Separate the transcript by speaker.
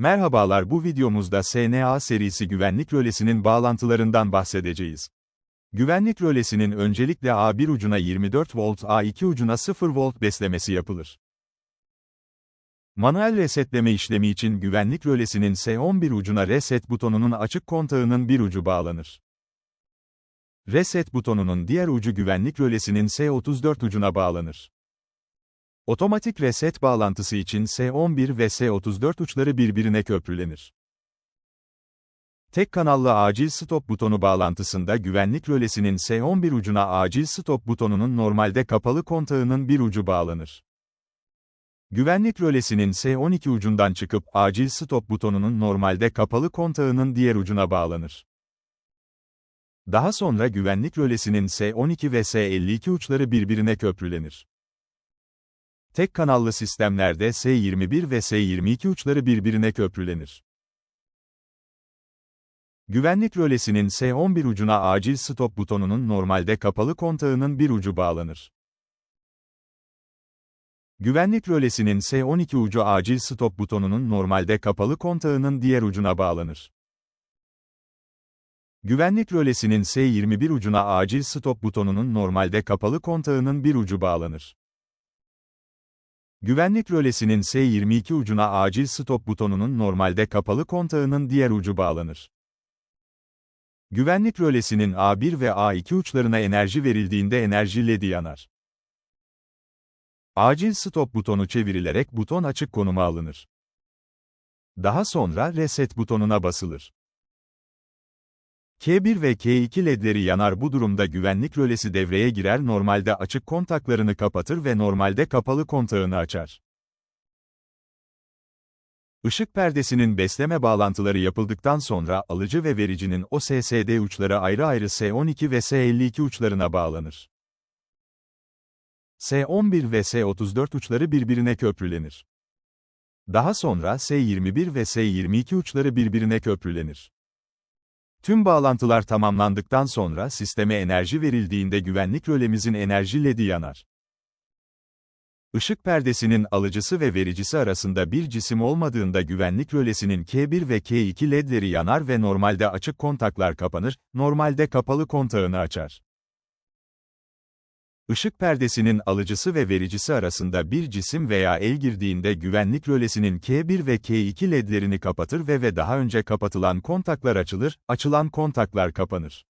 Speaker 1: Merhabalar bu videomuzda SNA serisi güvenlik rölesinin bağlantılarından bahsedeceğiz. Güvenlik rölesinin öncelikle A1 ucuna 24 volt A2 ucuna 0 volt beslemesi yapılır. Manuel resetleme işlemi için güvenlik rölesinin S11 ucuna reset butonunun açık kontağının bir ucu bağlanır. Reset butonunun diğer ucu güvenlik rölesinin S34 ucuna bağlanır. Otomatik reset bağlantısı için S11 ve S34 uçları birbirine köprülenir. Tek kanallı acil stop butonu bağlantısında güvenlik rölesinin S11 ucuna acil stop butonunun normalde kapalı kontağının bir ucu bağlanır. Güvenlik rölesinin S12 ucundan çıkıp acil stop butonunun normalde kapalı kontağının diğer ucuna bağlanır. Daha sonra güvenlik rölesinin S12 ve S52 uçları birbirine köprülenir. Tek kanallı sistemlerde S21 ve S22 uçları birbirine köprülenir. Güvenlik rölesinin S11 ucuna acil stop butonunun normalde kapalı kontağının bir ucu bağlanır. Güvenlik rölesinin S12 ucu acil stop butonunun normalde kapalı kontağının diğer ucuna bağlanır. Güvenlik rölesinin S21 ucuna acil stop butonunun normalde kapalı kontağının bir ucu bağlanır. Güvenlik rölesinin S22 ucuna acil stop butonunun normalde kapalı kontağının diğer ucu bağlanır. Güvenlik rölesinin A1 ve A2 uçlarına enerji verildiğinde enerji ledi yanar. Acil stop butonu çevrilerek buton açık konuma alınır. Daha sonra reset butonuna basılır. K1 ve K2 ledleri yanar bu durumda güvenlik rölesi devreye girer normalde açık kontaklarını kapatır ve normalde kapalı kontağını açar. Işık perdesinin besleme bağlantıları yapıldıktan sonra alıcı ve vericinin o SSD uçları ayrı ayrı S12 ve S52 uçlarına bağlanır. S11 ve S34 uçları birbirine köprülenir. Daha sonra S21 ve S22 uçları birbirine köprülenir. Tüm bağlantılar tamamlandıktan sonra sisteme enerji verildiğinde güvenlik rölemizin enerji ledi yanar. Işık perdesinin alıcısı ve vericisi arasında bir cisim olmadığında güvenlik rölesinin K1 ve K2 ledleri yanar ve normalde açık kontaklar kapanır, normalde kapalı kontağını açar. Işık perdesinin alıcısı ve vericisi arasında bir cisim veya el girdiğinde güvenlik rölesinin K1 ve K2 ledlerini kapatır ve ve daha önce kapatılan kontaklar açılır, açılan kontaklar kapanır.